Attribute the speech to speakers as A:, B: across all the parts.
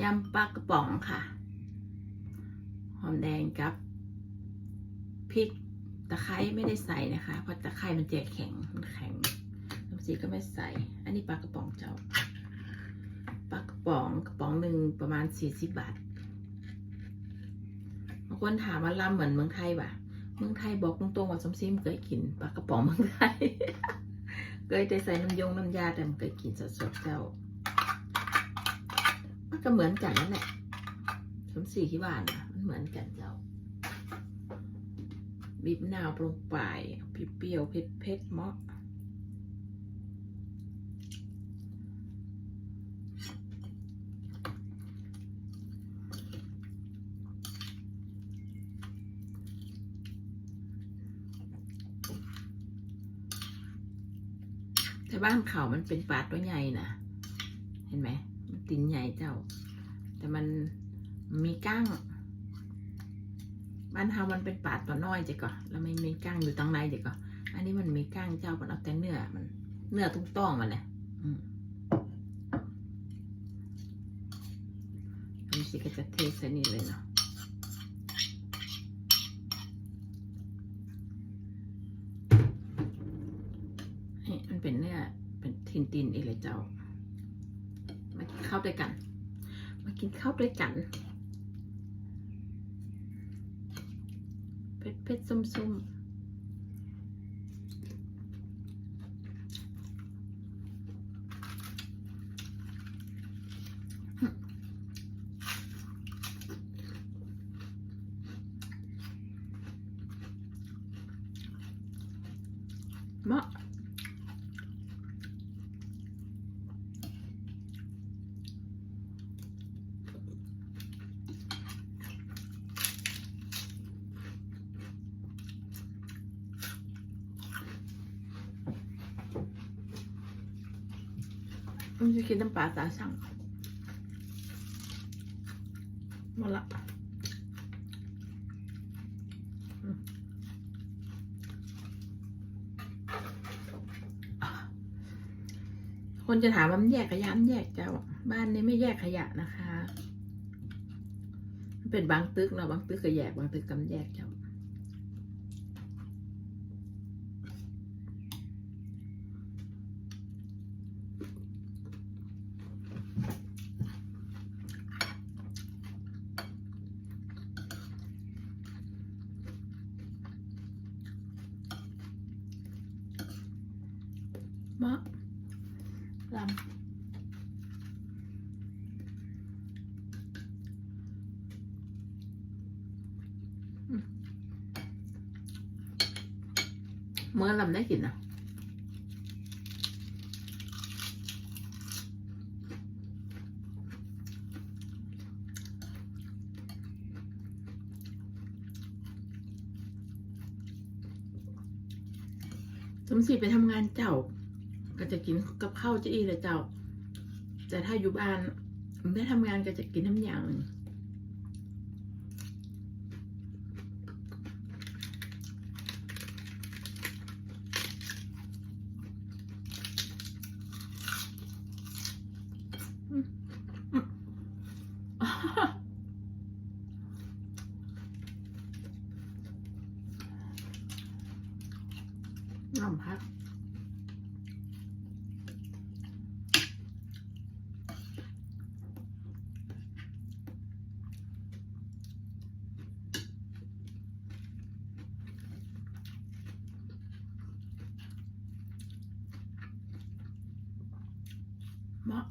A: ยำปลากระป๋องค่ะ หอมแดงกับพริกตะไคร้ไม่ได้ใส่นะคะ เพราะตะไคร้มันจะแข็งมันแข็งน้ำซีก็ไม่ใส่ อันนี้ปลากระป๋องเจ้าปลากระป๋องกระป๋องหนึ่งประมาณสี่สิบบาทบางคนถามว่าลำเหมือนเมืองไทยป่ะเมืองไทยบอกตรงๆว่าสมซีมเคยกินปลากระป๋องเมืองไทยเคยได้ใส่น้ำยงน้ำยาแต่มันเคยกินสดๆเจ้า มันก็เหมือนกันนั่นแหละสมสีที่บ้านนะมันเหมือนกันเจ้า บีบนาวลงไปเปรี้ยวๆเผ็ดเหมาะแต่บ้านเขามันเป็นปลาตัวใหญ่นะ เห็นไหม ตินใหญ่เจ้า แต่มันมีก้างบ้านเฮามันเป็นปลาตัวน้อยจ้ะก่อแล้วไม่มีก้างอยู่ตั้งในจ้ะก่ออันนี้มันมีก้างเจ้ามันเอาแต่เนื้อมัน เนื้อตุ้งต้องมันแหละอืมอันนี้ก็จะเทใส่นี่เลยเนาะนี่มันเป็นเนื้อเป็นทินตินองเลยเจ้า มากินข้าวด้วยกัน มากินข้าวด้วยกันเผ็ดเผ็ดๆส้มส้มๆเหมาะ มันจะกินน้ำปลาตาช่างหมดละคนจะถามว่ามันแยกขยะมันแยกจ้าบ้านนี้ไม่แยกขยะนะคะ มันเป็นบางตึกเนาะบางตึกก็แยกบางตึกก็แยกเจ้า มะลำเมื่อลำได้กินนะสมศรีไปทำงานเจ้า ก็จะกินกับข้าวจะอีเลยเจ้า แต่ถ้าอยู่บ้านไม่ได้ทำงานก็จะกินน้ำอย่างหนึ่งอืมอืมอ่าน้ำพัก เห มาะ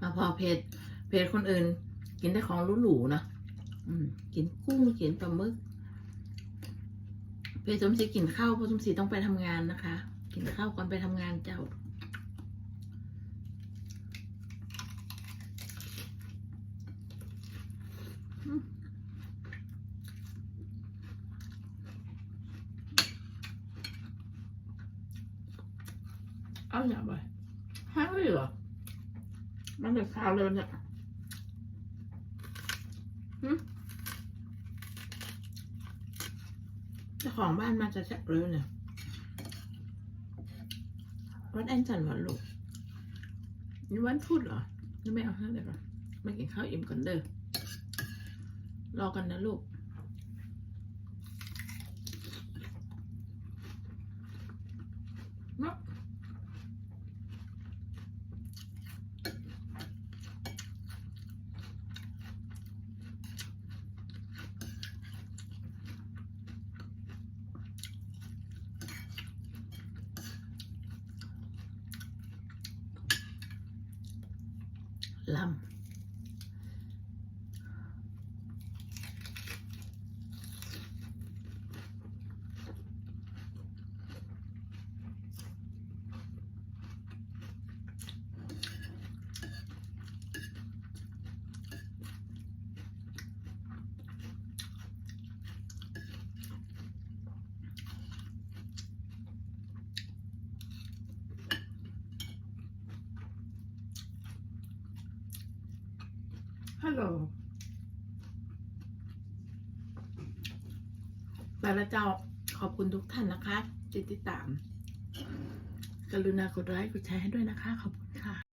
A: มาพอเพจเพจคนอื่น กินแต่ของหรูๆนะกินกุ้งกินปลาหมึกเพสมศรีกินข้าวเพราะสมศรีต้องไปทำงานนะคะ กินข้าวก่อนไปทำงานเจ้าเอาอย่างไรห้ารือเปล่ามันจะข้าวเลยเนี่ย เจ้าของบ้านมาจะแซ่บเลยเนี่ยวันแอนจันหวันลูกนี่วันพุธเหรอนี่ไม่เอาให้เลยเหรอไม่กินข้าวอิ่มก่อนเด้อรอกันนะลูก ล ฮัลโหลไปแล้วเจ้าขอบคุณทุกท่านนะคะจิตติดตาม กรุณากดไลค์กดแชร์ให้ด้วยนะคะ ขอบคุณ